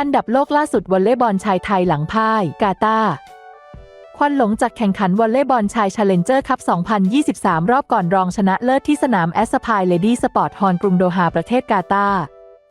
อันดับโลกล่าสุดวอลเลย์บอลชายไทยหลังพ่ายกาตาร์ควันหลงจากแข่งขันวอลเลย์บอลชาย Challenger คัพ 2023 รอบก่อนรองชนะเลิศที่สนามแอสพายเลดี้สปอร์ตฮอลกรุงโดฮาประเทศกาตาร์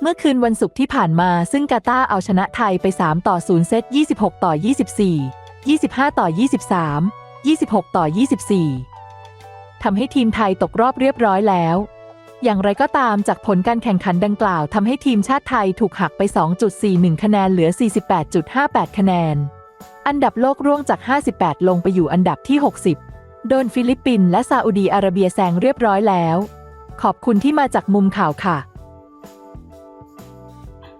เมื่อคืนวันศุกร์ที่ผ่านมาซึ่งกาตาร์เอาชนะไทยไป 3 ต่อ 0 เซต 26 ต่อ 24 25 ต่อ 23 26 ต่อ 24 ทำให้ทีมไทยตกรอบเรียบร้อยแล้ว อย่างไรก็ตามจากผลการแข่งขันดังกล่าวทำให้ทีมชาติไทยถูกหักไป 2.41 คะแนนเหลือ 48.58 คะแนน อันดับโลกร่วงจาก 58 ลงไปอยู่อันดับที่ 60 โดนฟิลิปปินส์และซาอุดีอาระเบียแซงเรียบร้อยแล้ว ขอบคุณที่มาจากมุมข่าวค่ะ